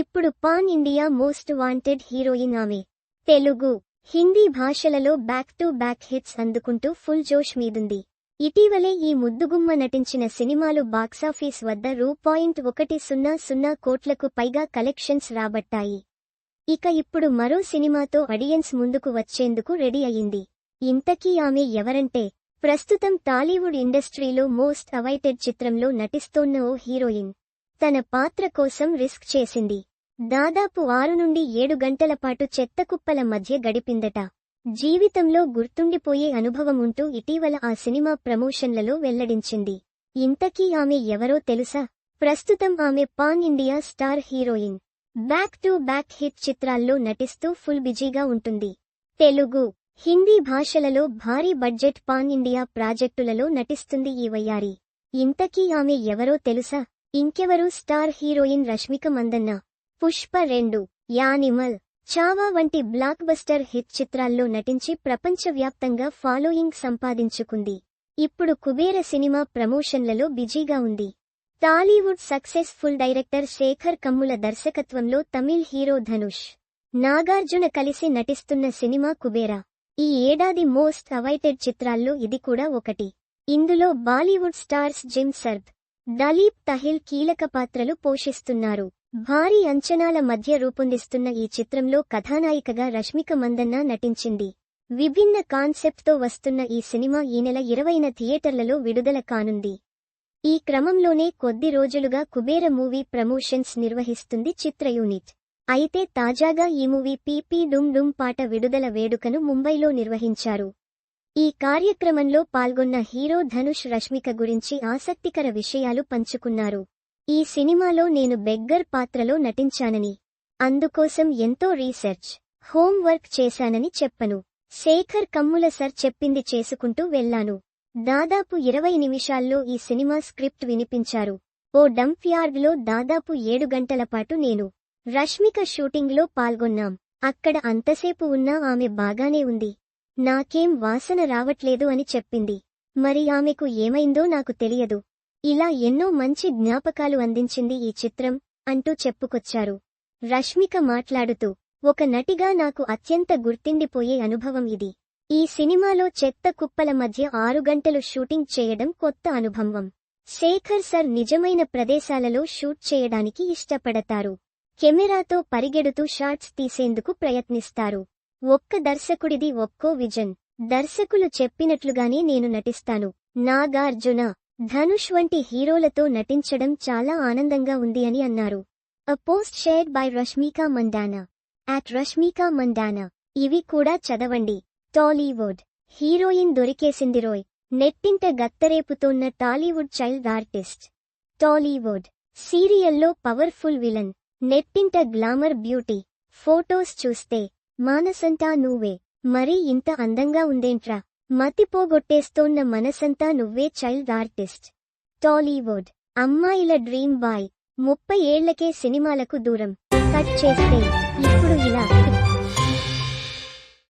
ఇప్పుడు pan India most wanted heroine ఆమె. తెలుగు హిందీ భాషలలో బ్యాక్ టు బ్యాక్ హిట్స్ అందుకుంటూ ఫుల్ జోష్ మీదుంది. ఇటీవలే ఈ ముద్దుగుమ్మ నటించిన సినిమాలు బాక్సాఫీస్ వద్ద రూ పాయింట్ ఒకటి సున్నా సున్నా కోట్లకు పైగా కలెక్షన్స్ రాబట్టాయి. ఇక ఇప్పుడు మరో సినిమాతో ఆడియన్స్ ముందుకు వచ్చేందుకు రెడీ అయింది ఇంతకీ ఆమె ఎవరంటే ప్రస్తుతం టాలీవుడ్ ఇండస్ట్రీలో మోస్ట్ అవైటెడ్ చిత్రంలో నటిస్తోన్న ఓ హీరోయిన్. తన పాత్ర కోసం రిస్క్ చేసింది. దాదాపు ఆరు నుండి ఏడు గంటల పాటు చెత్తకుప్పల మధ్య గడిపిందట. జీవితంలో గుర్తుండిపోయే అనుభవం ఉంటూ ఇటీవల ఆ సినిమా ప్రమోషన్లలో వెల్లడించింది. ఇంతకీ ఆమె ఎవరో తెలుసా? ప్రస్తుతం ఆమె pan India star heroine. Back to back hit చిత్రాల్లో నటిస్తూ ఫుల్ బిజీగా ఉంటుంది. తెలుగు హిందీ భాషలలో భారీ బడ్జెట్ పాన్ ఇండియా ప్రాజెక్టులలో నటిస్తుంది ఈ వయ్యారి. ఇంతకీ ఆమె ఎవరో తెలుసా? ఇంకెవరూ స్టార్ హీరోయిన్ రష్మిక మందన్నా? పుష్ప రెండు యానిమల్. చావా వంటి బ్లాక్ బస్టర్ హిట్ చిత్రాల్లో నటించి ప్రపంచవ్యాప్తంగా ఫాలోయింగ్ సంపాదించుకుంది. ఇప్పుడు కుబేర సినిమా ప్రమోషన్లలో బిజీగా ఉంది. టాలీవుడ్ సక్సెస్ఫుల్ డైరెక్టర్ శేఖర్ కమ్ముల దర్శకత్వంలో తమిళ్ హీరో ధనుష్ నాగార్జున కలిసి నటిస్తున్న సినిమా కుబేరా. ఈ ఏడాది మోస్ట్ అవైటెడ్ చిత్రాల్లో ఇది కూడా ఒకటి. ఇందులో బాలీవుడ్ స్టార్స్ జిమ్ సర్బ్ దలీప్ తహిల్ కీలక పాత్రలు పోషిస్తున్నారు. భారీ అంచనాల మధ్య రూపొందిస్తున్న ఈ చిత్రంలో కథానాయికగా రష్మిక మందన్న నటించింది. విభిన్న కాన్సెప్ట్తో వస్తున్న ఈ సినిమా ఈ నెల ఇరవైన థియేటర్లలో విడుదల కానుంది. ఈ క్రమంలోనే కొద్ది రోజులుగా కుబేర మూవీ ప్రమోషన్స్ నిర్వహిస్తుంది చిత్ర యూనిట్. అయితే తాజాగా ఈ మూవీ పీపీ డుమ్ డుమ్ పాట విడుదల వేడుకను ముంబైలో నిర్వహించారు. ఈ కార్యక్రమంలో పాల్గొన్న హీరో ధనుష్ రష్మిక గురించి ఆసక్తికర విషయాలు పంచుకున్నారు. ఈ సినిమాలో నేను బెగ్గర్ పాత్రలో నటించానని అందుకోసం ఎంతో రీసెర్చ్ హోంవర్క్ చేశానని చెప్పను. శేఖర్ కమ్ముల సర్ చెప్పింది చేసుకుంటూ వెళ్ళాను దాదాపు ఇరవై నిమిషాల్లో ఈ సినిమా స్క్రిప్ట్ వినిపించారు. ఓ డంప్ యార్డ్లో దాదాపు ఏడు గంటల పాటు నేను రష్మిక షూటింగ్లో పాల్గొన్నాం. అక్కడ అంతసేపు ఉన్నా ఆమె బాగానే ఉంది. నాకేం వాసన రావట్లేదు అని చెప్పింది. మరి ఆమెకు ఏమైందో నాకు తెలియదు. ఇలా ఎన్నో మంచి జ్ఞాపకాలు అందించింది ఈ చిత్రం అంటూ చెప్పుకొచ్చారు. రష్మిక మాట్లాడుతూ ఒక నటిగా నాకు అత్యంత గుర్తిండిపోయే అనుభవం ఇది. ఈ సినిమాలో చెత్త కుప్పల మధ్య ఆరు గంటలు షూటింగ్ చేయడం కొత్త అనుభవం. శేఖర్ సర్ నిజమైన ప్రదేశాలలో షూట్ చేయడానికి ఇష్టపడతారు. కెమెరాతో పరిగెడుతూ షాట్స్ తీసేందుకు ప్రయత్నిస్తారు. ఒక్క దర్శకుడిది ఒక్కో విజన్. దర్శకులు చెప్పినట్లుగానే నేను నటిస్తాను. నాగార్జున ధనుష్ వంటి హీరోలతో నటించడం చాలా ఆనందంగా ఉంది అని అన్నారు. A post shared by Rashmika Mandanna at Rashmika Mandanna ఇవి కూడా చదవండి. టాలీవుడ్ హీరోయిన్ దొరికేసింది రోయ్. నెట్టింట గత్తరేపుతోన్న టాలీవుడ్ చైల్డ్ ఆర్టిస్ట్. టాలీవుడ్ సీరియల్లో పవర్ఫుల్ విలన్. నెట్టింట గ్లామర్ బ్యూటీ. ఫోటోస్ చూస్తే మానసంతా నువ్వే. మరీ ఇంత అందంగా ఉందేంట్రా? మతిపోగొట్టేస్తోన్న మనసంతా నువ్వే చైల్డ్ ఆర్టిస్ట్. టాలీవుడ్. అమ్మాయిల డ్రీమ్ బాయ్. ముప్పై ఏళ్ళకే సినిమాలకు దూరం. కట్ చేస్తే ఇప్పుడు ఇలా.